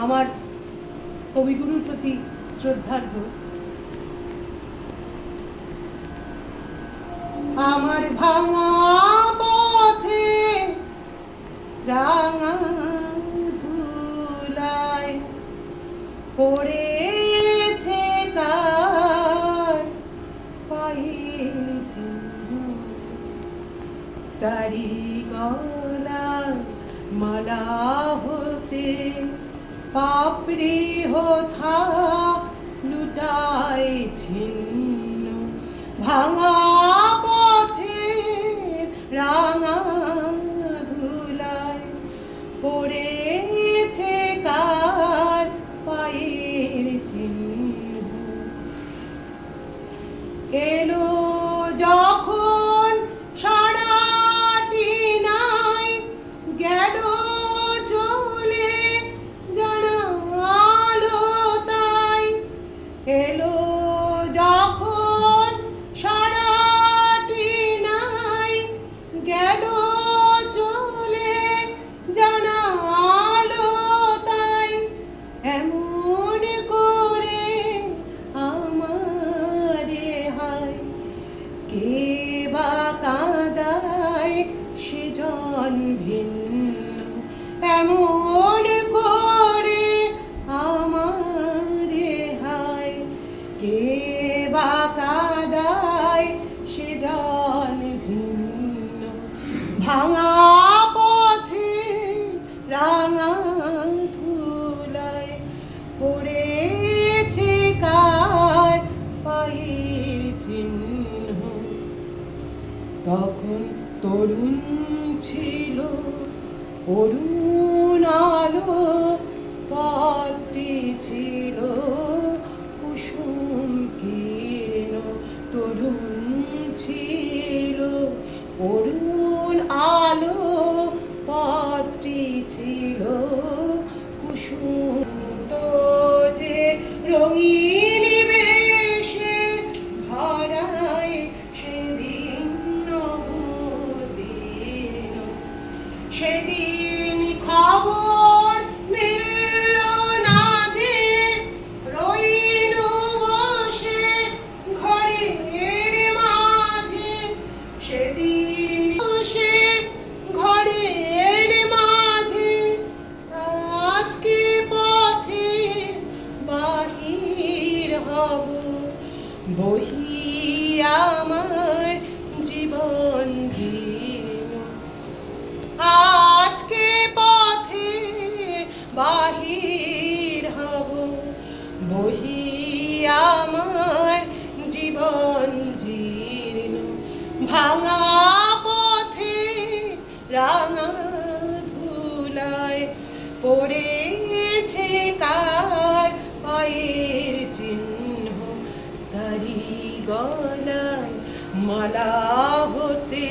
আমার কবিগুরুর প্রতি শ্রদ্ধার্ঘ। আমার ভাঙা পথে রাঙা ধুলায় পড়েছে কার পায়েছে তারি গলা মালা হতে পাপড়ি হোথা লুটাই ছিন্ন ভাঙা জন ভিন্ন, এমন করে আমারে হায়। কে বা কাদায় সে জন ভিন্ন, ভাঙা পথে রাঙা ধুলায় পড়েছে কার পায়ের চিহ্ন। তরুণ ছিল, অরুণ আলো পথটি ছিল, কুসুম কীর্ণ তরুণ ছিল, অরুণ আলো পথটি ছিল, কুসুম সেদিন খবর মিলল না যে রইল বসে ঘরের মাঝে। সেদিন বসে ঘরের মাঝে। আজকে পথে বাহির হব। বহি আমার জীবন জীব আমার জীবন জীর্ণ। ভাঙা পথে রাঙা ধুলায় পড়েছে কার পায়ের চিহ্ন। তারি গলায় মালা হতে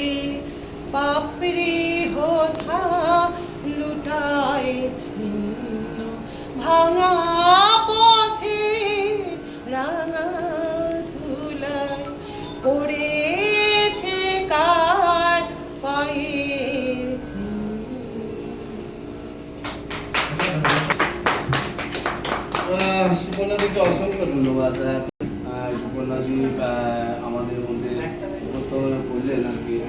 পাপড়ি হোথা লুটায় ছিন্ন। ভাঙা সুপর্ণাদিকে অসংখ্য ধন্যবাদ। আহ, আমাদের মধ্যে উপস্থাপনা করলেন আর কি।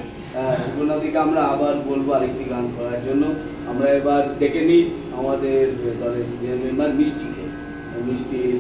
সুপর্ণাদিকে আমরা আবার বলব আরেকটি গান করার জন্য। আমরা এবার ডেকে নিই আমাদের দলের সিনিয়র মেম্বার মিষ্টিকে। মিষ্টির